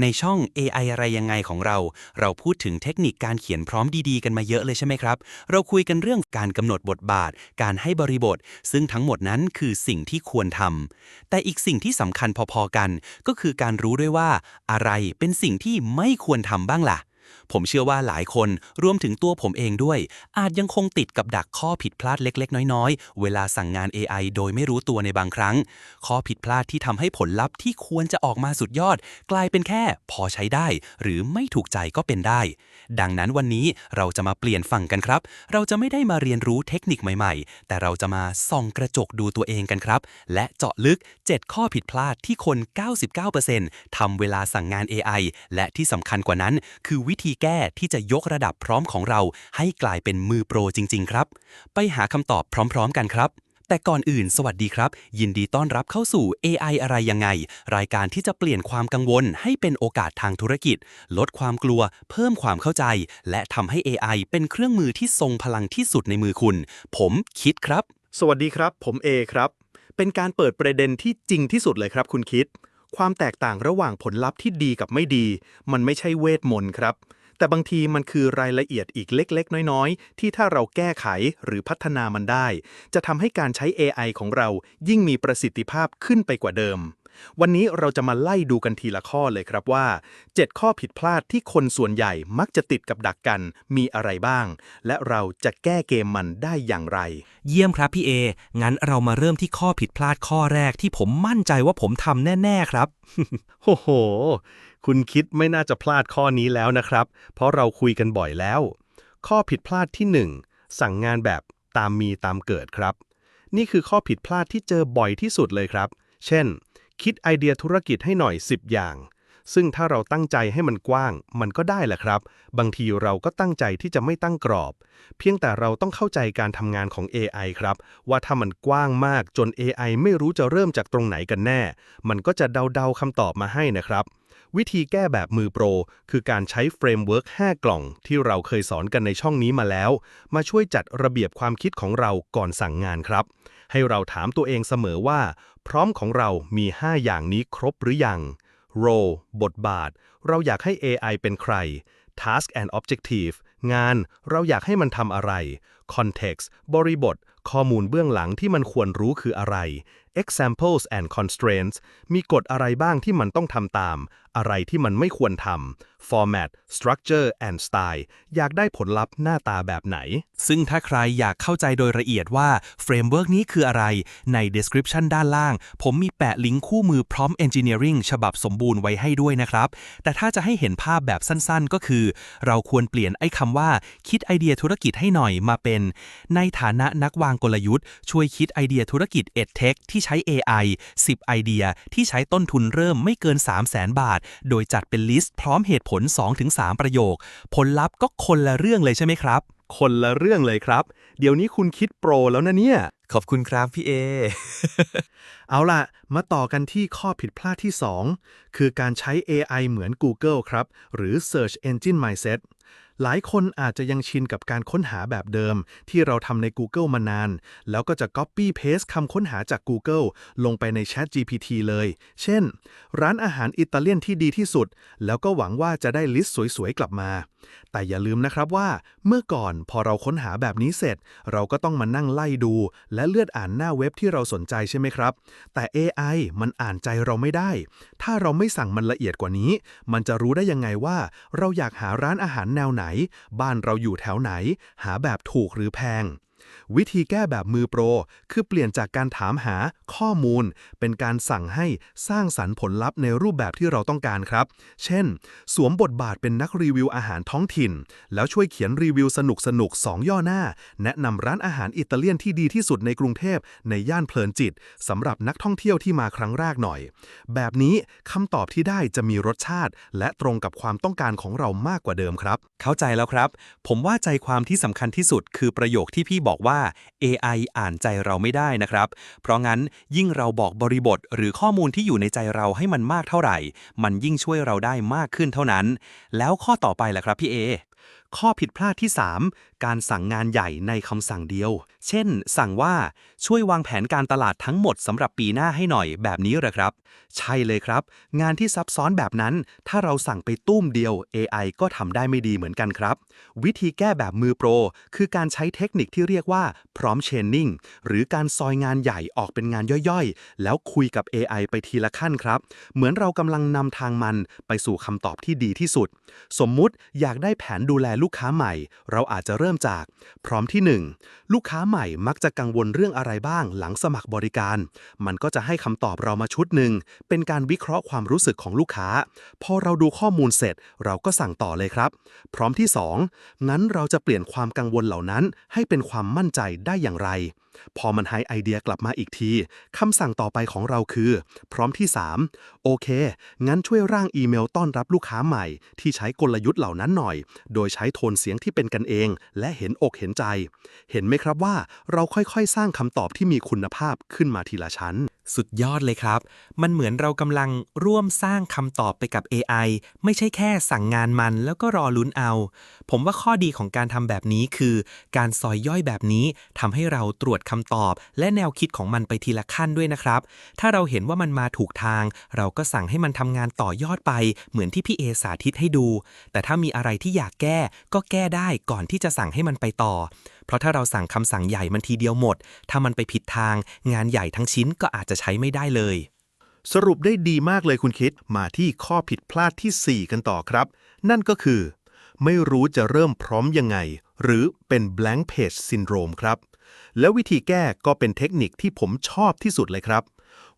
ในช่อง AI อะไรยังไงของเรา เราพูดถึงเทคนิคการเขียนพร้อมดีๆ กันมาเยอะเลยใช่ไหมครับ เราคุยกันเรื่องการกำหนดบทบาท การให้บริบท ซึ่งทั้งหมดนั้นคือสิ่งที่ควรทำ แต่อีกสิ่งที่สำคัญพอๆกัน ก็คือการรู้ด้วยว่า อะไรเป็นสิ่งที่ไม่ควรทำบ้างล่ะ ผมเชื่อว่าหลายคนรวมถึงตัวผมเองด้วย อาจยังคงติดกับดักข้อผิดพลาดเล็ก ๆ น้อย ๆ เวลาสั่งงาน AI โดยไม่รู้ตัวในบางครั้ง ข้อผิดพลาดที่ทำให้ผลลัพธ์ที่ควรจะออกมาสุดยอด กลายเป็นแค่พอใช้ได้ หรือไม่ถูกใจก็เป็นได้ ดังนั้นวันนี้เราจะมาเปลี่ยนฝั่งกันครับ เราจะไม่ได้มาเรียนรู้เทคนิคใหม่ ๆ แต่เราจะมาส่องกระจกดูตัวเองกันครับ และเจาะลึก 7 ข้อผิดพลาดที่คน 99%ทำเวลาสั่งงาน AI และที่สำคัญกว่านั้น คือวิิธีแก้ที่จะยกระดับพร้อมของเรา ให้กลายเป็นมือโปรจริง ๆ ครับ ไปหาคำตอบพร้อม ๆ กันครับ แต่ก่อนอื่น สวัสดีครับ ยินดีต้อนรับเข้าสู่ AI อะไรยังไง รายการที่จะเปลี่ยนความกังวล ให้เป็นโอกาสทางธุรกิจ ลดความกลัว เพิ่มความเข้าใจ และทำให้ AI เป็นเครื่องมือที่ทรงพลังที่สุดในมือคุณ ผมคิดครับ สวัสดีครับ ผมเอครับ เป็นการเปิดประเด็นที่จริงที่สุดเลยครับ คุณคิด ความแตกต่างระหว่างผลลัพธ์ที่ดีกับไม่ดี มันไม่ใช่เวทมนต์ครับ แต่บางทีมันคือรายละเอียดอีกเล็ก ๆ น้อย ๆ ที่ถ้าเราแก้ไขหรือพัฒนามันได้ จะทำให้การใช้ AI ของเรายิ่งมีประสิทธิภาพขึ้นไปกว่าเดิม วันนี้เราจะมาไล่ดูกันทีละข้อเลยครับว่า 7 ข้อผิดพลาดที่คนส่วนใหญ่มักจะติดกับดักกันมีอะไรบ้าง และเราจะแก้เกมมันได้อย่างไร เยี่ยมครับพี่เอ งั้นเรามาเริ่มที่ข้อผิดพลาดข้อแรกที่ผมมั่นใจว่าผมทำแน่ ๆครับ โอ้โห คุณคิดไม่น่าจะพลาดข้อนี้แล้วนะครับ เพราะเราคุยกันบ่อยแล้ว ข้อผิดพลาดที่ 1 สั่งงานแบบตามมีตามเกิดครับ นี่คือข้อผิดพลาดที่เจอบ่อยที่สุดเลยครับ เช่น คิดไอเดียธุรกิจให้หน่อย 10 อย่าง ซึ่งถ้าเราตั้งใจให้มันกว้าง มันก็ได้แหละครับ บางทีเราก็ตั้งใจที่จะไม่ตั้งกรอบ เพียงแต่เราต้องเข้าใจการทำงานของ AI ครับ ว่าถ้ามันกว้างมากจน AI ไม่รู้จะเริ่มจากตรงไหนกันแน่ มันก็จะเดาๆคำตอบมาให้นะครับวิธีแก้แบบมือโปร คือการใช้เฟรมเวิร์ก5 กล่อง ที่เราเคยสอนกันในช่องนี้มาแล้ว มาช่วยจัดระเบียบความคิดของเราก่อนสั่งงานครับ ให้เราถามตัวเองเสมอว่า พร้อมของเรามี 5 อย่างนี้ครบหรือยัง role บทบาท เราอยากให้ AI เป็นใคร task and objective งานเราอยากให้มันทำอะไร context บริบท ข้อมูลเบื้องหลังที่มันควรรู้คืออะไร examples and constraints มีกฎอะไรบ้างที่มันต้องทำตาม อะไรที่มันไม่ควรทำ format structure and style อยากได้ผลลัพธ์หน้าตาแบบไหน ซึ่งถ้าใครอยากเข้าใจโดยละเอียดว่าเฟรมเวิร์กนี้คืออะไร ใน description ด้านล่าง ผมมีแปะลิงก์คู่มือพร้อม engineering ฉบับสมบูรณ์ไว้ให้ด้วยนะครับ แต่ถ้าจะให้เห็นภาพแบบสั้นๆ ก็คือ เราควรเปลี่ยนไอ้คำว่าคิดไอเดียธุรกิจให้หน่อยมาเป็น ในฐานะนักวางกลยุทธ์ ช่วยคิดไอเดียธุรกิจ EdTech ที่ใช้ AI 10 ไอเดียที่ใช้ต้นทุนเริ่มไม่เกิน 3 0 0แสนบาท โดยจัดเป็นลิสต์พร้อมเหตุผล 2-3 ประโยค ผลลัพธ์ก็คนละเรื่องเลยใช่ไหมครับ คนละเรื่องเลยครับ เดี๋ยวนี้คุณคิดโปรแล้วนะเนี่ย ขอบคุณครับพี่เอ เอาล่ะ มาต่อกันที่ข้อผิดพลาดที่ 2 คือการใช้ AI เหมือน Google ครับ หรือ Search Engine Mindset หลายคนอาจจะยังชินกับการค้นหาแบบเดิม ที่เราทำใน Google มานาน แล้วก็จะ Copy Paste คำค้นหาจาก Google ลงไปใน Chat GPT เลย เช่น ร้านอาหารอิตาเลียนที่ดีที่สุด แล้วก็หวังว่าจะได้ลิสต์สวยๆ กลับมา แต่อย่าลืมนะครับว่า เมื่อก่อนพอเราค้นหาแบบนี้เสร็จ เราก็ต้องมานั่งไล่ดู และเลือดอ่านหน้าเว็บที่เราสนใจใช่ไหมครับ แต่ AI มันอ่านใจเราไม่ได้ ถ้าเราไม่สั่งมันละเอียดกว่านี้ มันจะรู้ได้ยังไงว่า เราอยากหาร้านอาหารแนวไหน บ้านเราอยู่แถวไหน หาแบบถูกหรือแพง วิธีแก้แบบมือโปร คือเปลี่ยนจากการถามหาข้อมูล เป็นการสั่งให้สร้างสรรค์ผลลัพธ์ในรูปแบบที่เราต้องการครับ เช่น สวมบทบาทเป็นนักรีวิวอาหารท้องถิ่น แล้วช่วยเขียนรีวิวสนุกสนุกสองย่อหน้า แนะนำร้านอาหารอิตาเลียนที่ดีที่สุดในกรุงเทพในย่านเพลินจิตสำหรับนักท่องเที่ยวที่มาครั้งแรกหน่อย แบบนี้คำตอบที่ได้จะมีรสชาติ และตรงกับความต้องการของเรามากกว่าเดิมครับ เข้าใจแล้วครับ ผมว่าใจความที่สำคัญที่สุดคือประโยคที่พี่บอกว่า AI อ่านใจเราไม่ได้นะครับ เพราะงั้นยิ่งเราบอกบริบทหรือข้อมูลที่อยู่ในใจเราให้มันมากเท่าไหร่ มันยิ่งช่วยเราได้มากขึ้นเท่านั้น แล้วข้อต่อไปล่ะครับพี่เอ ข้อผิดพลาดที่ 3 การสั่งงานใหญ่ในคำสั่งเดียว เช่น สั่งว่าช่วยวางแผนการตลาดทั้งหมดสำหรับปีหน้าให้หน่อยแบบนี้เหรอครับ ใช่เลยครับ งานที่ซับซ้อนแบบนั้น ถ้าเราสั่งไปตุ้มเดียว AI ก็ทำได้ไม่ดีเหมือนกันครับ วิธีแก้แบบมือโปร คือการใช้เทคนิคที่เรียกว่าพร้อมเชนนิ่งหรือการซอยงานใหญ่ออกเป็นงานย่อยๆ แล้วคุยกับ AI ไปทีละขั้นครับ เหมือนเรากำลังนำทางมันไปสู่คำตอบที่ดีที่สุด สมมุติอยากได้แผนดูแลลูกค้าใหม่ เราอาจจะเริ่มจาก พร้อมที่ 1 ลูกค้าใหม่มักจะกังวลเรื่องอะไรบ้าง หลังสมัครบริการ มันก็จะให้คำตอบเรามาชุดหนึ่ง เป็นการวิเคราะห์ความรู้สึกของลูกค้า พอเราดูข้อมูลเสร็จ เราก็สั่งต่อเลยครับ พร้อมที่2งั้นเราจะเปลี่ยนความกังวลเหล่านั้น ให้เป็นความมั่นใจได้อย่างไร พอมันให้ไอเดียกลับมาอีกทีคำสั่งต่อไปของเราคือ พร้อมที่ 3 โอเค งั้นช่วยร่างอีเมลต้อนรับลูกค้าใหม่ ที่ใช้กลยุทธ์เหล่านั้นหน่อย โดยใช้โทนเสียงที่เป็นกันเอง และเห็นอกเห็นใจ เห็นไหมครับว่าเราค่อยๆ สร้างคำตอบที่มีคุณภาพขึ้นมาทีละชั้น สุดยอดเลยครับ มันเหมือนเรากำลังร่วมสร้างคำตอบไปกับ AI ไม่ใช่แค่สั่งงานมันแล้วก็รอลุ้นเอา ผมว่าข้อดีของการทำแบบนี้คือ การซอยย่อยแบบนี้ทำให้เราตรวจคำตอบ และแนวคิดของมันไปทีละขั้นด้วยนะครับ ถ้าเราเห็นว่ามันมาถูกทาง เราก็สั่งให้มันทำงานต่อยอดไป เหมือนที่พี่เอสาธิตให้ดู แต่ถ้ามีอะไรที่อยากแก้ก็แก้ได้ก่อนที่จะสั่งให้มันไปต่อ เพราะถ้าเราสั่งคำสั่งใหญ่มันทีเดียวหมด ถ้ามันไปผิดทาง งานใหญ่ทั้งชิ้นก็อาจจะใช้ไม่ได้เลย สรุปได้ดีมากเลยคุณคิดมาที่ข้อผิดพลาดที่ 4 กันต่อครับ นั่นก็คือ ไม่รู้จะเริ่มพร้อมยังไง หรือเป็น blank page syndrome ครับ แล้ววิธีแก้ก็เป็นเทคนิคที่ผมชอบที่สุดเลยครับ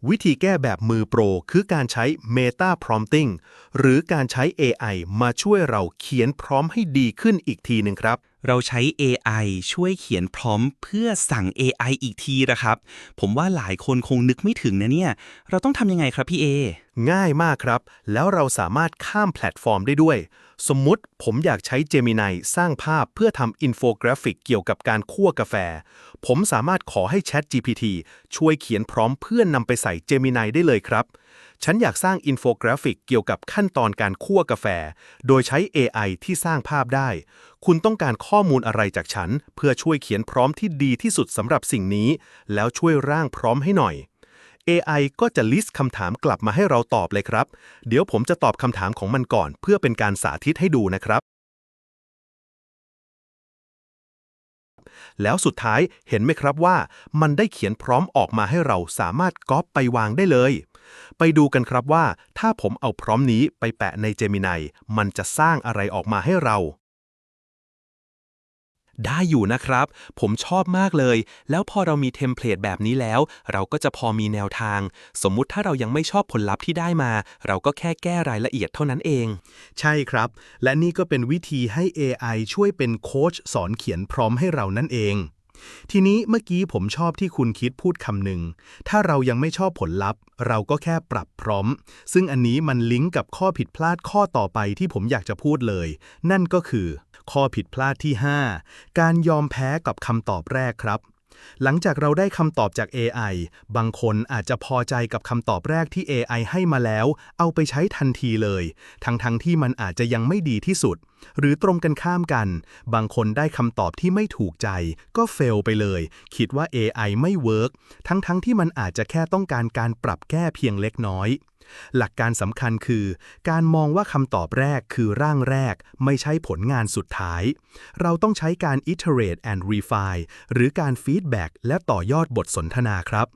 วิธีแก้แบบมือโปร คือการใช้ meta prompting หรือการใช้ AI มาช่วยเราเขียนพร้อมให้ดีขึ้นอีกทีหนึ่งครับ เราใช้ AI ช่วยเขียนพร้อมเพื่อสั่ง AI อีกทีนะครับ ผมว่าหลายคนคงนึกไม่ถึงนะเนี่ย เราต้องทำยังไงครับพี่เอ ง่ายมากครับ แล้วเราสามารถข้ามแพลตฟอร์มได้ด้วย สมมุติผมอยากใช้ Gemini สร้างภาพเพื่อทำอินโฟกราฟิกเกี่ยวกับการคั่วกาแฟ ผมสามารถขอให้ Chat GPT ช่วยเขียนพร้อมเพื่อนนำไปใส่ Gemini ได้เลยครับ ฉันอยากสร้างอินโฟกราฟิกเกี่ยวกับขั้นตอนการคั่วกาแฟ โดยใช้ AI ที่สร้างภาพได้ คุณต้องการข้อมูลอะไรจากฉัน เพื่อช่วยเขียนพร้อมที่ดีที่สุดสำหรับสิ่งนี้ แล้วช่วยร่างพร้อมให้หน่อย AI ก็จะลิสต์คำถามกลับมาให้เราตอบเลยครับ เดี๋ยวผมจะตอบคำถามของมันก่อน เพื่อเป็นการสาธิตให้ดูนะครับ แล้วสุดท้ายเห็นไหมครับว่า มันได้เขียนพร้อมออกมาให้เราสามารถก๊อปไปวางได้เลย ไปดูกันครับว่า ถ้าผมเอาพร้อมนี้ไปแปะใน Gemini มันจะสร้างอะไรออกมาให้เรา ได้อยู่นะครับ ผมชอบมากเลย แล้วพอเรามีเทมเพลตแบบนี้แล้ว เราก็จะพอมีแนวทาง สมมุติถ้าเรายังไม่ชอบผลลัพธ์ที่ได้มา เราก็แค่แก้รายละเอียดเท่านั้นเอง ใช่ครับ และนี่ก็เป็นวิธีให้ AI ช่วยเป็นโค้ชสอนเขียนพร้อมให้เรานั่นเอง ทีนี้เมื่อกี้ผมชอบที่คุณคิดพูดคำหนึ่ง ถ้าเรายังไม่ชอบผลลัพธ์ เราก็แค่ปรับพร้อม ซึ่งอันนี้มันลิงก์กับข้อผิดพลาดข้อต่อไปที่ผมอยากจะพูดเลย นั่นก็คือ ข้อผิดพลาดที่ 5 การยอมแพ้กับคำตอบแรกครับ หลังจากเราได้คำตอบจาก AI บางคนอาจจะพอใจกับคำตอบแรกที่ AI ให้มาแล้ว เอาไปใช้ทันทีเลย ทั้งๆทที่มันอาจจะยังไม่ดีที่สุด หรือตรงกันข้ามกัน บางคนได้คำตอบที่ไม่ถูกใจ ก็เฟลไปเลย คิดว่า AI ไม่เวิร์กทั้งๆทที่มันอาจจะแค่ต้องการการปรับแก้เพียงเล็กน้อย หลักการสำคัญคือ การมองว่าคำตอบแรกคือร่างแรก ไม่ใช่ผลงานสุดท้าย เราต้องใช้การ iterate and refine หรือการ feedback และต่อยอดบทสนทนาครับ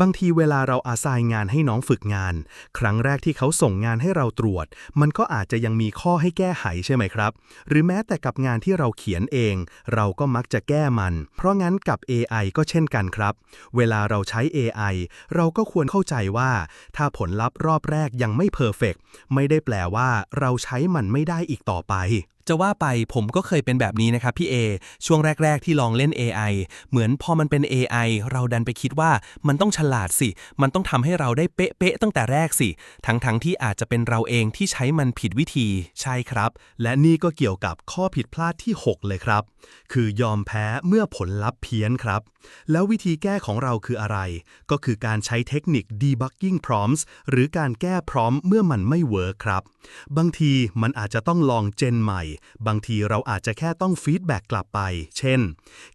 บางทีเวลาเราอา s ายงานให้น้องฝึกงาน ครั้งแรกที่เขาส่งงานให้เราตรวจ มันก็อาจจะยังมีข้อให้แก้ไขใช่ไหมครับ หรือแม้แต่กับงานที่เราเขียนเอง เราก็มักจะแก้มัน เพราะงั้นกับ AI ก็เช่นกันครับ เวลาเราใช้ AI เราก็ควรเข้าใจว่า ถ้าผลลัพธ์รอบแรกยังไม่เพอร์เฟกไม่ได้แปลว่าเราใช้มันไม่ได้อีกต่อไป จะว่าไปผมก็เคยเป็นแบบนี้นะครับพี่เอช่วงแรก ๆ ที่ลองเล่น AI เหมือนพอมันเป็น AI เราดันไปคิดว่ามันต้องฉลาดสิ มันต้องทำให้เราได้เป๊ะๆตั้งแต่แรกสิ ทั้งๆทที่อาจจะเป็นเราเองที่ใช้มันผิดวิธีใช่ครับ และนี่ก็เกี่ยวกับข้อผิดพลาดที่ 6 เลยครับ คือยอมแพ้เมื่อผลลัพธ์เพี้ยนครับ แล้ววิธีแก้ของเราคืออะไร ก็คือการใช้เทคนิค debugging prompts หรือการแก้พร้อมเมื่อมันไม่เวิร์คครับ บางทีมันอาจจะต้องลองเจนใหม่บางทีเราอาจจะแค่ต้องฟีดแบ็กกลับไป เช่น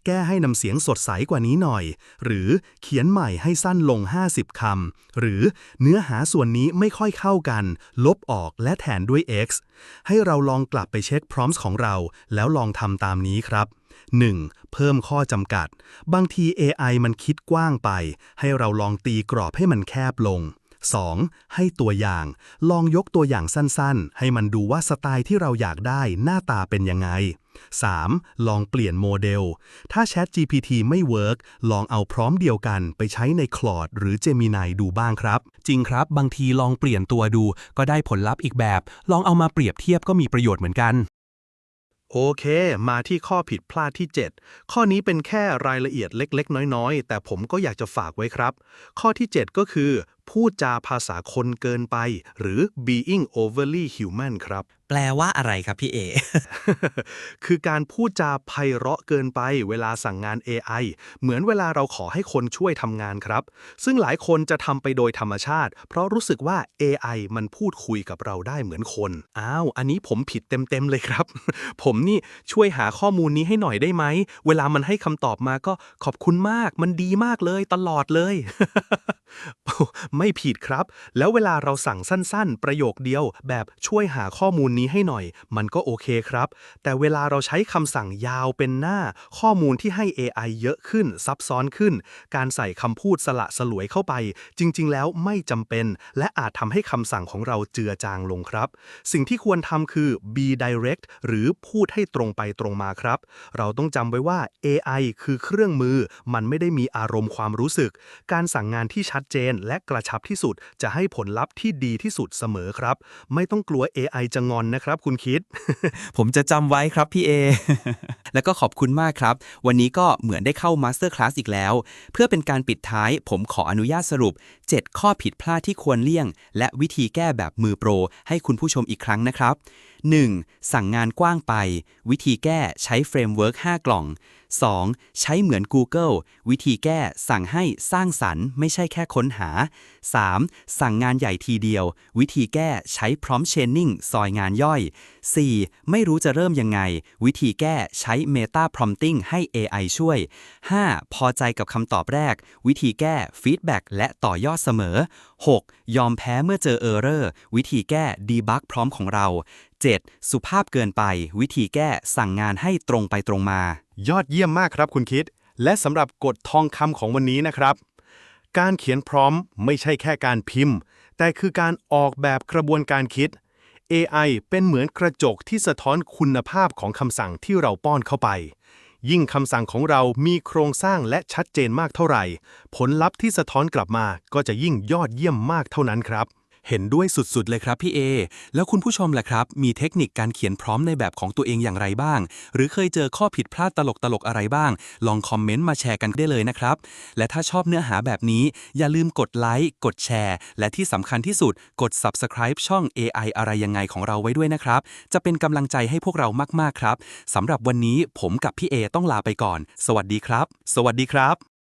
แก้ให้นำเสียงสดใสกว่านี้หน่อย หรือเขียนใหม่ให้สั้นลง 50 คำ หรือเนื้อหาส่วนนี้ไม่ค่อยเข้ากัน ลบออกและแทนด้วย X ให้เราลองกลับไปเช็คพร้อมของเรา แล้วลองทำตามนี้ครับ 1. เพิ่มข้อจำกัด บางที AI มันคิดกว้างไป ให้เราลองตีกรอบให้มันแคบลง 2. ให้ตัวอย่าง ลองยกตัวอย่างสั้นๆ ให้มันดูว่าสไตล์ที่เราอยากได้หน้าตาเป็นยังไง 3. ลองเปลี่ยนโมเดล ถ้า Chat GPT ไม่เวิร์กลองเอาพร้อมเดียวกันไปใช้ใน Claude หรือ Gemini ดูบ้างครับ จริงครับ บางทีลองเปลี่ยนตัวดู ก็ได้ผลลัพธ์อีกแบบ ลองเอามาเปรียบเทียบก็มีประโยชน์เหมือนกัน โอเค มาที่ข้อผิดพลาดที่ 7 ข้อนี้เป็นแค่รายละเอียดเล็ก ๆ น้อย ๆ แต่ผมก็อยากจะฝากไว้ครับ ข้อที่ 7 ก็คือ พูดจาภาษาคนเกินไป หรือ being overly human ครับ แปลว่าอะไรครับพี่เอ คือการพูดจาไพเราะเกินไป เวลาสั่งงาน AI เหมือนเวลาเราขอให้คนช่วยทำงานครับ ซึ่งหลายคนจะทำไปโดยธรรมชาติ เพราะรู้สึกว่า AI มันพูดคุยกับเราได้เหมือนคน อ้าว อันนี้ผมผิดเต็มๆเลยครับ ผมนี่ช่วยหาข้อมูลนี้ให้หน่อยได้ไหม เวลามันให้คำตอบมาก็ขอบคุณมาก มันดีมากเลย ตลอดเลยไม่ผิดครับ แล้วเวลาเราสั่งสั้นๆ ประโยคเดียว แบบช่วยหาข้อมูลนี้ให้หน่อย มันก็โอเคครับ แต่เวลาเราใช้คำสั่งยาวเป็นหน้า ข้อมูลที่ให้ AI เยอะขึ้น ซับซ้อนขึ้น การใส่คำพูดสละสลวยเข้าไป จริง ๆ แล้วไม่จำเป็น และอาจทำให้คำสั่งของเราเจือจางลงครับ สิ่งที่ควรทำคือ be direct หรือพูดให้ตรงไปตรงมาครับ เราต้องจำไว้ว่า AI คือเครื่องมือ มันไม่ได้มีอารมณ์ความรู้สึก การสั่งงานที่ชัดเจนและกระชับที่สุด จะให้ผลลัพธ์ที่ดีที่สุดเสมอครับ ไม่ต้องกลัว AI จะงอนนะครับ คุณคิด ผมจะจำไว้ครับพี่เอ แล้วก็ขอบคุณมากครับ วันนี้ก็เหมือนได้เข้ามาสเตอร์คลาสอีกแล้ว เพื่อเป็นการปิดท้าย ผมขออนุญาตสรุป 7 ข้อผิดพลาดที่ควรเลี่ยง และวิธีแก้แบบมือโปร ให้คุณผู้ชมอีกครั้งนะครับ 1. สั่งงานกว้างไป วิธีแก้ใช้เฟรมเวิร์ก5กล่อง 2. ใช้เหมือน Google วิธีแก้สั่งให้สร้างสรรค์ ไม่ใช่แค่ค้นหา 3. สั่งงานใหญ่ทีเดียว วิธีแก้ใช้พร้อมเชนนิ่งซอยงานย่อย 4. ไม่รู้จะเริ่มยังไง วิธีแก้ใช้ Meta Prompting ให้ AI ช่วย 5. พอใจกับคำตอบแรก วิธีแก้ฟีดแบ็กและต่อยอดเสมอ 6. ยอมแพ้เมื่อเจอเออร์เรอร์วิธีแก้ดีบักพร้อมของเรา 7. สุภาพเกินไป วิธีแก้สั่งงานให้ตรงไปตรงมา ยอดเยี่ยมมากครับคุณคิด และสำหรับกฎทองคำของวันนี้นะครับ การเขียนพร้อมไม่ใช่แค่การพิมพ์ แต่คือการออกแบบกระบวนการคิด AI เป็นเหมือนกระจกที่สะท้อนคุณภาพของคำสั่งที่เราป้อนเข้าไป ยิ่งคำสั่งของเรามีโครงสร้างและชัดเจนมากเท่าไหร่ ผลลัพธ์ที่สะท้อนกลับมาก็จะยิ่งยอดเยี่ยมมากเท่านั้นครับ เห็นด้วยสุดๆเลยครับพี่เอ แล้วคุณผู้ชมล่ะครับ มีเทคนิคการเขียนพร้อมในแบบของตัวเองอย่างไรบ้าง หรือเคยเจอข้อผิดพลาดตลกๆอะไรบ้าง ลองคอมเมนต์มาแชร์กันได้เลยนะครับ และถ้าชอบเนื้อหาแบบนี้ อย่าลืมกดไลค์ กดแชร์ และที่สำคัญที่สุด กด Subscribe ช่อง AI อะไรยังไงของเราไว้ด้วยนะครับ จะเป็นกำลังใจให้พวกเรามากๆครับสำหรับวันนี้ผมกับพี่เอต้องลาไปก่อน สวัสดีครับ สวัสดีครับ